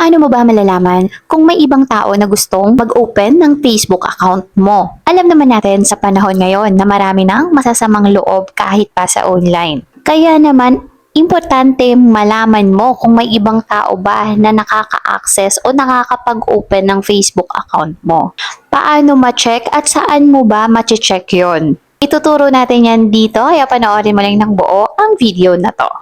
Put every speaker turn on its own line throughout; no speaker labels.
Paano mo ba malalaman kung may ibang tao na gustong mag-open ng Facebook account mo? Alam naman natin sa panahon ngayon na marami ng masasamang loob kahit pa sa online. Kaya naman, importante malaman mo kung may ibang tao ba na nakaka-access o nakakapag-open ng Facebook account mo. Paano ma-check at saan mo ba ma-check yon? Ituturo natin yan dito, kaya panoorin mo lang ng buo ang video na to.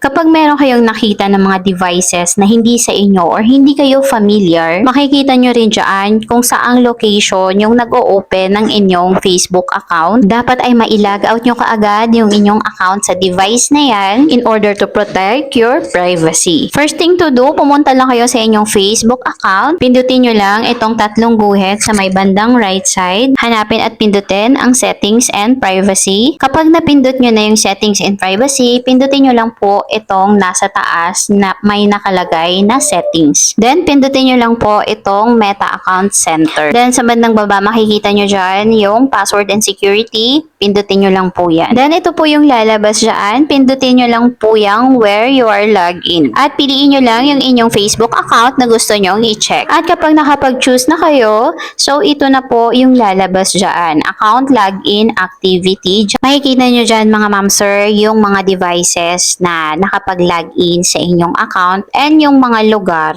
Kapag meron kayong nakita ng mga devices na hindi sa inyo or hindi kayo familiar, makikita nyo rin dyan kung saang location yung nag-o-open ng inyong Facebook account. Dapat ay mailag out nyo kaagad yung inyong account sa device na yan in order to protect your privacy. First thing to do, pumunta lang kayo sa inyong Facebook account. Pindutin nyo lang itong tatlong guhit sa may bandang right side. Hanapin at pindutin ang settings and privacy. Kapag napindot nyo na yung settings and privacy, pindutin nyo lang po itong nasa taas na may nakalagay na settings. Then, pindutin nyo lang po itong Meta Account Center. Then, sa bandang baba, makikita nyo dyan yung password and security. Pindutin nyo lang po yan. Then, ito po yung lalabas dyan. Pindutin nyo lang po yung where you are logged in. At piliin nyo lang yung inyong Facebook account na gusto nyong i-check. At kapag nakapag-choose na kayo, so ito na po yung lalabas dyan. Account login activity. Makikita nyo dyan mga ma'am sir, yung mga devices na nakapag-login sa inyong account and yung mga lugar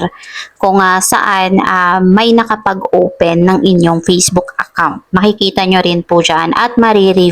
kung ah, saan ah, may nakapag-open ng inyong Facebook account. Makikita nyo rin po dyan at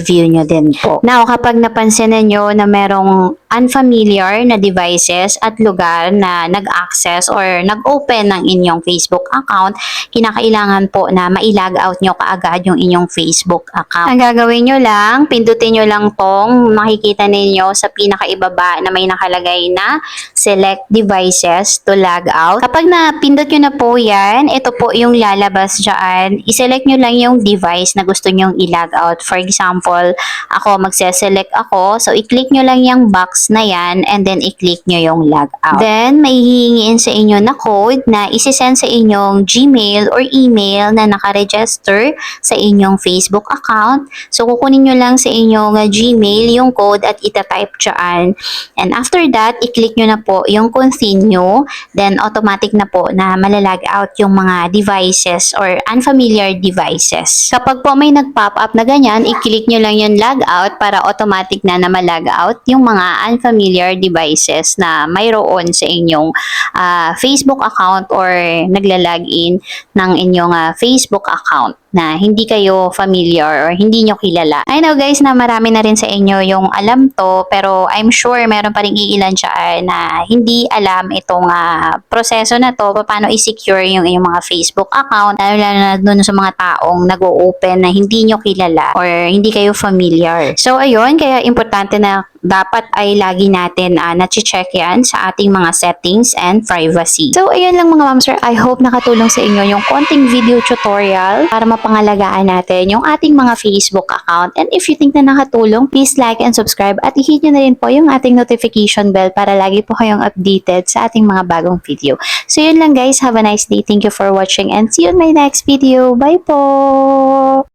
marireview nyo din po. Now, kapag napansin nyo na merong unfamiliar na devices at lugar na nag-access or nag-open ng inyong Facebook account, kinakailangan po na mailag out nyo kaagad yung inyong Facebook account. Ang gagawin nyo lang, pindutin nyo lang tong makikita ninyo sa pinakaibaba na may nakalagay na select devices to log out. Kapag napindot nyo na po yan, ito po yung lalabas dyan. I-select nyo lang yung device na gusto nyong i-log out. For example, ako magse-select ako. So, i-click nyo lang yung box na yan and then i-click nyo yung log out. Then, may hihingiin sa inyo na code na isi-send sa inyong Gmail or email na nakaregister sa inyong Facebook account. So, kukunin nyo lang sa inyong Gmail yung code at itatype dyan. And after that, i-click nyo na po yung continue. Then, automatic na po na malalag out yung mga devices or unfamiliar devices. Kapag po may nag-pop up na ganyan, i-click nyo lang yung log out para automatic na na malag out yung mga unfamiliar devices na mayroon sa inyong ah, Facebook account or nagla-login ng inyong ah, Facebook account na hindi kayo familiar or hindi nyo kilala. I know guys na marami na rin sa inyo yung alam to pero I'm sure meron pa rin iilan dyan na hindi alam itong ah, proseso na to paano i-secure yung inyong mga Facebook account lalo lalo na dun sa mga taong nag-open na hindi nyo kilala or hindi kayo familiar. So ayun, kaya importante na dapat ay lagi natin uh, na-check yan sa ating mga settings and privacy. So ayun lang mga ma'am sir, I hope nakatulong sa inyo yung konting video tutorial para mapangalagaan natin yung ating mga Facebook account. And if you think na nakatulong, please like and subscribe at i-hit nyo na rin po yung ating notification bell para lagi po kayong updated sa ating mga bagong video. So yun lang guys, have a nice day. Thank you for watching and see you in my next video. Bye po!